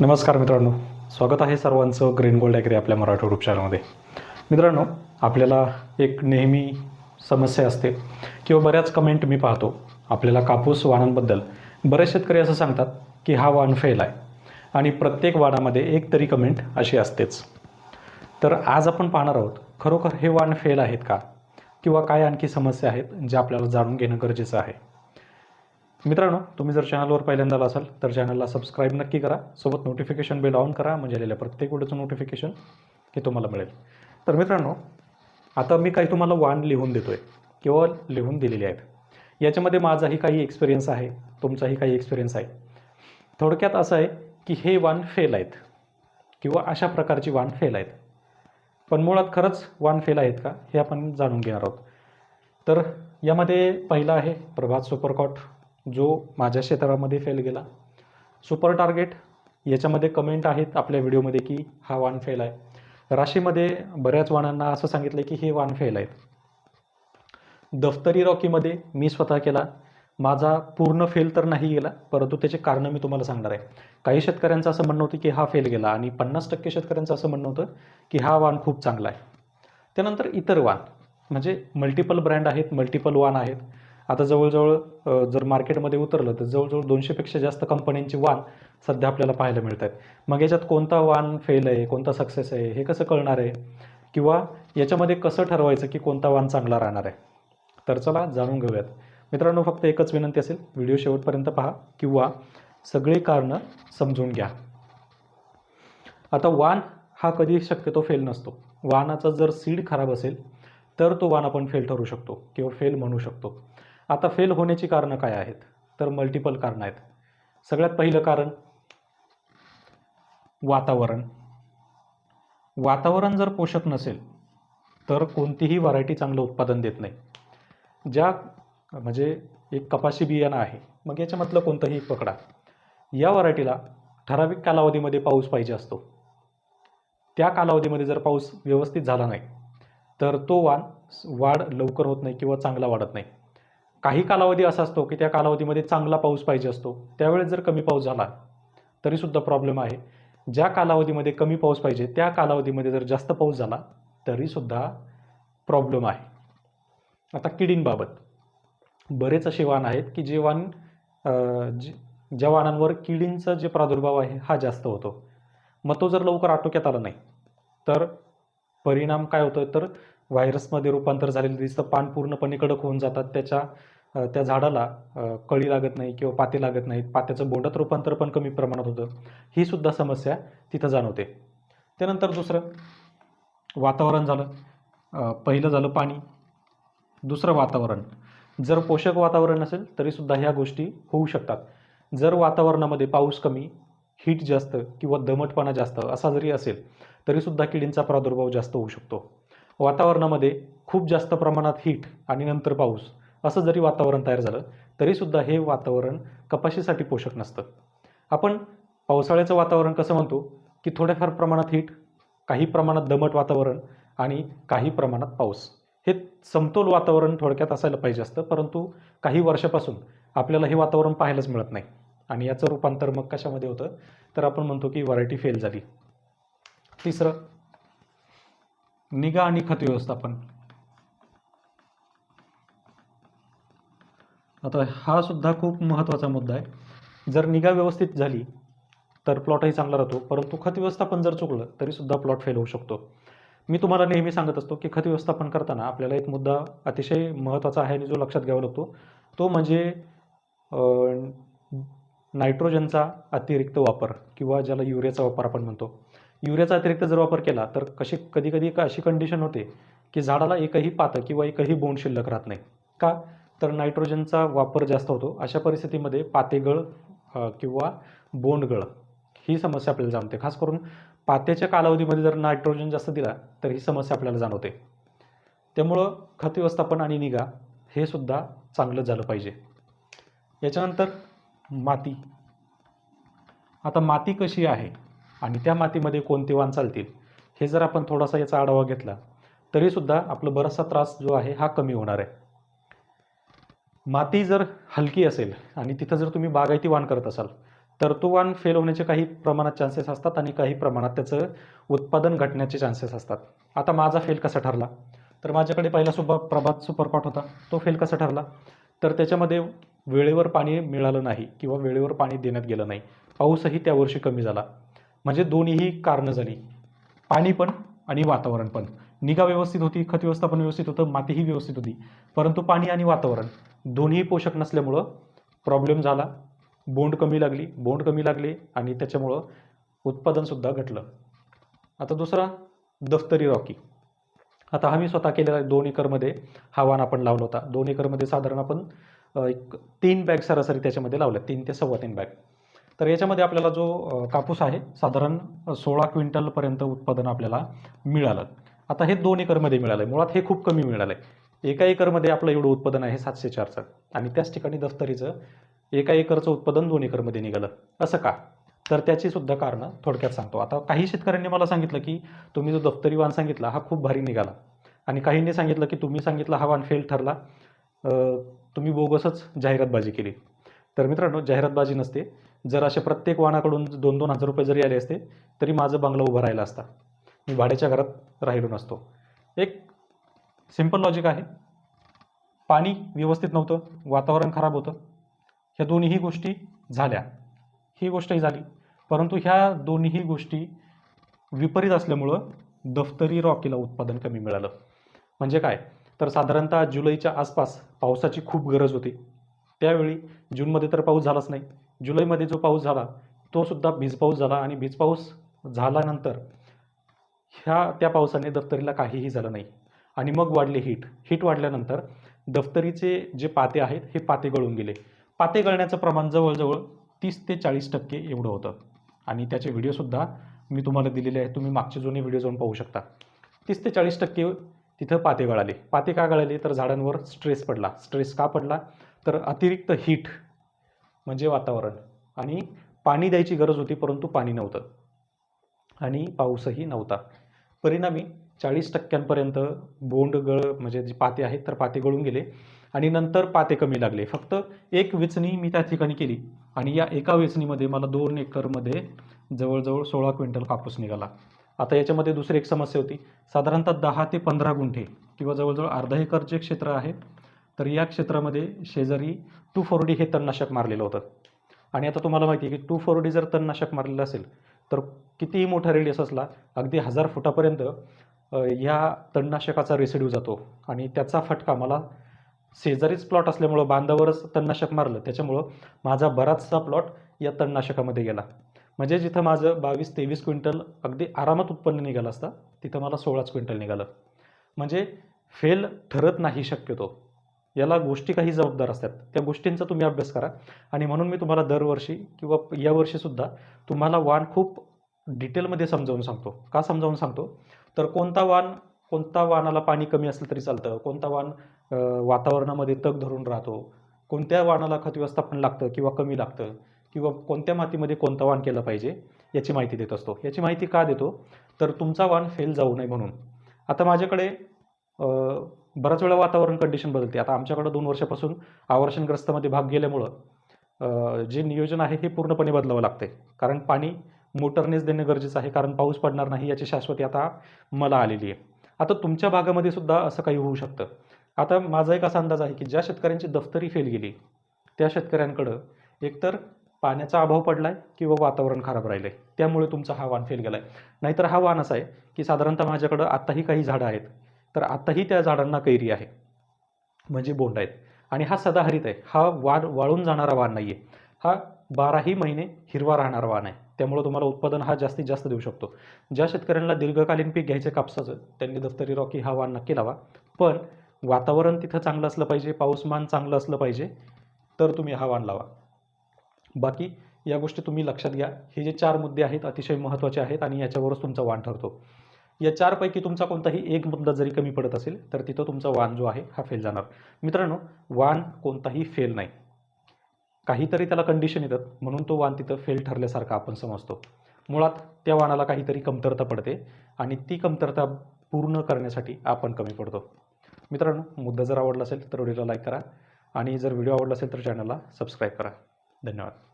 नमस्कार मित्रांनो. स्वागत आहे सर्वांचं ग्रीन गोल्ड ॲग्री आपल्या मराठी युट्यूब चॅनलमध्ये मित्रांनो आपल्याला एक नेहमी समस्या असते किंवा बऱ्याच कमेंट मी पाहतो आपल्याला कापूस वाणांबद्दल. बरेच शेतकरी असं सांगतात की हा वाण फेल आहे आणि प्रत्येक वाणामध्ये एक तरी कमेंट अशी असतेच. तर आज आपण पाहणार आहोत खरोखर हे वाण फेल आहेत का? किंवा काय आणखी समस्या आहेत ज्या आपल्याला जाणून घेणं गरजेचं आहे? मित्रांनो तुम्ही जर चॅनलवर पहिल्यांदा असाल तर चॅनलला सबस्क्राईब नक्की करा. सोबत नोटिफिकेशन बेल ऑन करा म्हणजे आलेल्या प्रत्येक व्हिडिओचं नोटिफिकेशन हे तुम्हाला मिळेल. तर मित्रांनो आता मी काही तुम्हाला वाण लिहून देतो आहे किंवा लिहून दिलेली आहेत. याच्यामध्ये माझाही काही एक्सपिरियन्स आहे तुमचाही काही एक्सपिरियन्स आहे. थोडक्यात असं आहे की हे वाण फेल आहेत किंवा अशा प्रकारची वाण फेल आहेत. पण मुळात खरंच वाण फेल आहेत का हे आपण जाणून घेणार आहोत. तर यामध्ये पहिला आहे प्रभात सुपरकॉट. जो माझ्या क्षेत्रामध्ये फेल गेला. सुपर टार्गेट याच्यामध्ये कमेंट आहेत आपल्या व्हिडिओमध्ये की हा वाण फेल आहे. राशीमध्ये बऱ्याच वाणांना असं सांगितलं की हे वाण फेल आहेत. दफ्तरी रॉकीमध्ये मी स्वतः केला. माझा पूर्ण फेल तर नाही गेला परंतु त्याचे कारणं मी तुम्हाला सांगणार आहे. काही शेतकऱ्यांचं असं म्हणणं होतं की हा फेल गेला आणि पन्नास टक्के शेतकऱ्यांचं असं म्हणणं होतं की हा वाण खूप चांगला आहे. त्यानंतर इतर वाण म्हणजे मल्टिपल ब्रँड आहेत मल्टिपल वाण आहेत. आता जवळजवळ जर मार्केटमध्ये उतरलं तर जवळजवळ दोनशेपेक्षा जास्त कंपन्यांची वाण सध्या आपल्याला पाहायला मिळत आहेत मग याच्यात कोणता वाण फेल आहे कोणता सक्सेस आहे हे कसं कळणार आहे? किंवा याच्यामध्ये कसं ठरवायचं की कोणता वाण चांगला राहणार आहे? तर चला जाणून घेऊयात. मित्रांनो फक्त एकच विनंती असेल व्हिडिओ शेवटपर्यंत पहा किंवा सगळी कारणं समजून घ्या. आता वाण हा कधी शक्यतो फेल नसतो. वाणाचा जर सीड खराब असेल तर तो वाण आपण फेल ठरू शकतो किंवा फेल म्हणू शकतो. आता फेल होण्याची कारणं काय आहेत? तर मल्टिपल कारणं आहेत. सगळ्यात पहिलं कारण वातावरण. वातावरण जर पोषक नसेल तर कोणतीही व्हरायटी चांगलं उत्पादन देत नाही. ज्या म्हणजे एक कपाशी बियाणं आहे मग याच्यामधलं कोणतंही पकडा. या व्हरायटीला ठराविक कालावधीमध्ये पाऊस पाहिजे असतो. त्या कालावधीमध्ये जर पाऊस व्यवस्थित झाला नाही तर तो वाण वाढ लवकर होत नाही किंवा चांगला वाढत नाही. काही कालावधी असा असतो की त्या कालावधीमध्ये चांगला पाऊस पाहिजे असतो. त्यावेळेस जर कमी पाऊस झाला तरीसुद्धा प्रॉब्लेम आहे. ज्या कालावधीमध्ये कमी पाऊस पाहिजे त्या कालावधीमध्ये जर जास्त पाऊस झाला तरीसुद्धा प्रॉब्लेम आहे. आता किडींबाबत बरेच असे वाण आहेत की जे वाण ज्या वाणांवर किडींचा जे प्रादुर्भाव आहे हा जास्त होतो. मग तो जर लवकर आटोक्यात आला नाही तर परिणाम काय होतं तर व्हायरसमध्ये रूपांतर झालेलं दिसतं. पान पूर्णपणे कडक होऊन जातात. त्याच्या त्या झाडाला कळी लागत नाही किंवा पाते लागत नाहीत. पात्याचं बोंडात रूपांतर पण कमी प्रमाणात होतं. ही सुद्धा समस्या तिथं जाणवते. त्यानंतर दुसरं वातावरण झालं. पहिलं झालं पाणी. दुसरं वातावरण. जर पोषक वातावरण असेल तरीसुद्धा ह्या गोष्टी होऊ शकतात. जर वातावरणामध्ये पाऊस कमी हीट जास्त किंवा दमटपणा जास्त असा जरी असेल तरीसुद्धा किडींचा प्रादुर्भाव जास्त होऊ शकतो. वातावरणामध्ये खूप जास्त प्रमाणात हीट आणि नंतर पाऊस असं जरी वातावरण तयार झालं तरीसुद्धा हे वातावरण कपाशीसाठी पोषक नसतं. आपण पावसाळ्याचं वातावरण कसं म्हणतो? की थोड्याफार प्रमाणात हीट काही प्रमाणात दमट वातावरण आणि काही प्रमाणात पाऊस. हे समतोल वातावरण थोडक्यात असायला पाहिजे असतं परंतु काही वर्षापासून आपल्याला हे वातावरण पाहायलाच मिळत नाही. आणि याचं रूपांतर मग कशामध्ये होतं? तर आपण म्हणतो की व्हरायटी फेल झाली. तिसरं निगा आणि खत व्यवस्थापन. आता हा सुद्धा खूप महत्त्वाचा मुद्दा आहे. जर निगा व्यवस्थित झाली तर प्लॉटही चांगला राहतो. परंतु खत व्यवस्थापन जर चुकलं तरीसुद्धा प्लॉट फेल होऊ शकतो. मी तुम्हाला नेहमी सांगत असतो की खत व्यवस्थापन करताना आपल्याला एक मुद्दा अतिशय महत्त्वाचा आहे आणि जो लक्षात घ्यावा लागतो. तो म्हणजे नायट्रोजनचा अतिरिक्त वापर किंवा ज्याला युरियाचा वापर आपण म्हणतो. युरियाचा अतिरिक्त जर वापर केला तर कशी कधी कधी एक अशी कंडिशन होते की झाडाला एकही पातं किंवा एकही बोंड शिल्लक राहत नाही. का? तर नायट्रोजनचा वापर जास्त होतो. अशा परिस्थितीमध्ये पातेगळ किंवा बोंडगळ ही समस्या आपल्याला जाणवते. खास करून पात्याच्या कालावधीमध्ये जर नायट्रोजन जास्त दिला तर ही समस्या आपल्याला जाणवते. त्यामुळं खत व्यवस्थापन आणि निगा हे सुद्धा चांगलं झालं पाहिजे. याच्यानंतर माती. आता माती कशी आहे? आणि त्या मातीमध्ये कोणते वाण चालतील हे जर आपण थोडासा याचा आढावा घेतला तरीसुद्धा आपला बराचसा त्रास जो आहे हा कमी होणार आहे. माती जर हलकी असेल आणि तिथं जर तुम्ही बागायती वाण करत असाल तर तो वाण फेल होण्याचे काही प्रमाणात चान्सेस असतात आणि काही प्रमाणात त्याचं उत्पादन घटण्याचे चान्सेस असतात. आता माझा फेल कसा ठरला? तर माझ्याकडे पहिला सुभा प्रभात सुपरपॉट होता तो फेल कसा ठरला? तर त्याच्यामध्ये वेळेवर पाणी मिळालं नाही किंवा वेळेवर पाणी देण्यात गेलं नाही. पाऊसही त्या वर्षी कमी झाला. म्हणजे दोन्हीही कारणं झाली. पाणी पण आणि वातावरण पण. निगा व्यवस्थित होती खत व्यवस्थापन व्यवस्थित होतं मातीही व्यवस्थित होती. परंतु पाणी आणि वातावरण दोन्ही पोषक नसल्यामुळं प्रॉब्लेम झाला बोंड कमी लागली बोंड कमी लागले आणि त्याच्यामुळं उत्पादनसुद्धा घटलं. आता दुसरा दफ्तरी रॉकी. आता हा मी स्वतः केलेला आहे दोन एकरमध्ये हवान आपण लावला होता. दोन एकरमध्ये साधारण आपण एक तीन बॅग सरासरी त्याच्यामध्ये लावल्या तीन ते सव्वा तीन बॅग तर याच्यामध्ये आपल्याला जो कापूस आहे साधारण सोळा क्विंटलपर्यंत उत्पादन आपल्याला मिळालं. आता हे दोन एकरमध्ये मिळालं आहे मुळात हे खूप कमी मिळालं आहे एका एकरमध्ये आपलं एवढं उत्पादन आहे सातशे चारचं. आणि त्याच ठिकाणी दफ्तरीचं एका एकरचं उत्पादन दोन एकरमध्ये निघालं. असं का? तर त्याची सुद्धा कारणं थोडक्यात सांगतो. आता काही शेतकऱ्यांनी मला सांगितलं की तुम्ही जो दफ्तरी वाण सांगितला हा खूप भारी निघाला. आणि काहींनी सांगितलं की तुम्ही सांगितलं हा वाण फेल ठरला. तुम्ही बोगसच जाहिरातबाजी केली. तर मित्रांनो जाहिरातबाजी नसते. जर असे प्रत्येक वाहनाकडून दोन दोन हजार रुपये जरी आले असते तरी माझं बंगला उभा राहिला असता. मी भाड्याच्या घरात राहिलो नसतो. एक सिंपल लॉजिक आहे. पाणी व्यवस्थित नव्हतं वातावरण खराब होतं. ह्या दोन्हीही गोष्टी झाल्या. ही गोष्टही झाली. परंतु ह्या दोन्हीही गोष्टी विपरीत असल्यामुळं दफ्तरी रॉकीला उत्पादन कमी मिळालं. म्हणजे काय? तर साधारणतः जुलैच्या आसपास पावसाची खूप गरज होती. त्यावेळी जूनमध्ये तर पाऊस झालाच नाही. जुलैमध्ये जो पाऊस झाला तो सुद्धा पाऊस झाला आणि भिजपाऊस पाऊस झाल्यानंतर ह्या त्या पावसाने दफ्तरीला काहीही झालं नाही. आणि मग वाढले हीट हीट वाढल्यानंतर दफ्तरीचे जे पाते आहेत हे पाते गळून गेले. पाते गळण्याचं प्रमाण जवळजवळ तीस ते चाळीस टक्के एवढं होतं. आणि त्याचे व्हिडिओसुद्धा मी तुम्हाला दिलेले आहेत. तुम्ही मागचे जुने व्हिडिओ जाऊन पाहू शकता. तीस ते चाळीस टक्के तिथं पाते गळाले. पाते का गळाले? तर झाडांवर स्ट्रेस पडला. स्ट्रेस का पडला? तर अतिरिक्त हीट म्हणजे वातावरण. आणि पाणी द्यायची गरज होती परंतु पाणी नव्हतं. आणि पाऊसही नव्हता. परिणामी चाळीस टक्क्यांपर्यंत बोंड गळ म्हणजे जे पाते आहेत तर पाते गळून गेले आणि नंतर पाते कमी लागले. फक्त एक वेचणी मी त्या ठिकाणी केली आणि या एका वेचणीमध्ये मला दोन एकरमध्ये जवळजवळ सोळा क्विंटल कापूस निघाला. आता याच्यामध्ये दुसरी एक समस्या होती. साधारणतः दहा ते पंधरा गुंठे किंवा जवळजवळ अर्धा एकरचे क्षेत्र आहे. तर या क्षेत्रामध्ये शेजारी टू फोर डी हे तणनाशक मारलेलं होतं. आणि आता तुम्हाला माहिती आहे की टू फोर डी जर तणनाशक मारलेलं असेल तर कितीही मोठा रेडियस असला अगदी हजार फुटापर्यंत ह्या तणनाशकाचा रेसिड्यू जातो. आणि त्याचा फटका मला शेजारीच प्लॉट असल्यामुळं बांधावरच तणनाशक मारलं. त्याच्यामुळं माझा बराचसा प्लॉट या तणनाशकामध्ये गेला. म्हणजे जिथं माझं बावीस तेवीस क्विंटल अगदी आरामात उत्पन्न निघालं असतं तिथं मला सोळाच क्विंटल निघालं. म्हणजे फेल ठरत नाही शक्यतो. याला गोष्टी काही जबाबदार असतात. त्या गोष्टींचा तुम्ही अभ्यास करा. आणि म्हणून मी तुम्हाला दरवर्षी किंवा यावर्षीसुद्धा तुम्हाला वाण खूप डिटेलमध्ये समजावून सांगतो. का समजावून सांगतो? तर कोणता वाण कोणता वाणाला पाणी कमी असलं तरी चालतं? कोणता वाण वातावरणामध्ये तग धरून राहतो? कोणत्या वाणाला खत व्यवस्थापन लागतं किंवा कमी लागतं? किंवा कोणत्या मातीमध्ये कोणता वाण केला पाहिजे? याची माहिती देत असतो. याची माहिती का देतो? तर तुमचा वाण फेल जाऊ नये म्हणून. आता माझ्याकडे बऱ्याच वेळा वातावरण कंडिशन बदलते. आता आमच्याकडं दोन वर्षापासून आवर्षणग्रस्तमध्ये भाग गेल्यामुळं जे नियोजन आहे हे पूर्णपणे बदलावं लागते कारण पाणी मोटरनेच देणं गरजेचं आहे. कारण पाऊस पडणार नाही याची शाश्वती आता मला आलेली आहे. आता तुमच्या भागामध्ये सुद्धा असं काही होऊ शकतं. आता माझा एक असा अंदाज आहे की ज्या शेतकऱ्यांची दफ्तरी फेल गेली त्या शेतकऱ्यांकडं एकतर पाण्याचा अभाव पडला आहे किंवा वातावरण खराब राहिलं आहे त्यामुळे तुमचा हा वाण फेल गेला आहे नाहीतर हा वाण असा आहे की साधारणतः माझ्याकडं आत्ताही काही झाडं आहेत. तर आत्ताही त्या झाडांना कैरी आहे. म्हणजे बोंड आहेत. आणि हा सदाहरित आहे. हा वाढ वाळून जाणारा वाण नाही आहे हा बाराही महिने हिरवा राहणारा वाण आहे. त्यामुळं तुम्हाला उत्पादन हा जास्तीत जास्त देऊ शकतो. ज्या शेतकऱ्यांना दीर्घकालीन पीक घ्यायचं कापसाचं त्यांनी दफ्तरी रॉकी हा वाण नक्की लावा. पण वातावरण तिथं चांगलं असलं पाहिजे पाऊसमान चांगलं असलं पाहिजे तर तुम्ही हा वाण लावा. बाकी या गोष्टी तुम्ही लक्षात घ्या. हे जे चार मुद्दे आहेत अतिशय महत्त्वाचे आहेत आणि याच्यावरच तुमचा वाण ठरतो. या चारपैकी तुमचा कोणताही एक मुद्दा जरी कमी पडत असेल तर तिथं तुमचा वाण जो आहे हा फेल जाणार. मित्रांनो वाण कोणताही फेल नाही. काहीतरी त्याला कंडिशन येतात म्हणून तो वाण तिथं फेल ठरल्यासारखा आपण समजतो. मुळात त्या वाणाला काहीतरी कमतरता पडते आणि ती कमतरता पूर्ण करण्यासाठी आपण कमी पडतो. मित्रांनो मुद्दा जर आवडला असेल तर व्हिडिओला लाईक करा आणि जर व्हिडिओ आवडला असेल तर चॅनलला सबस्क्राईब करा. धन्यवाद.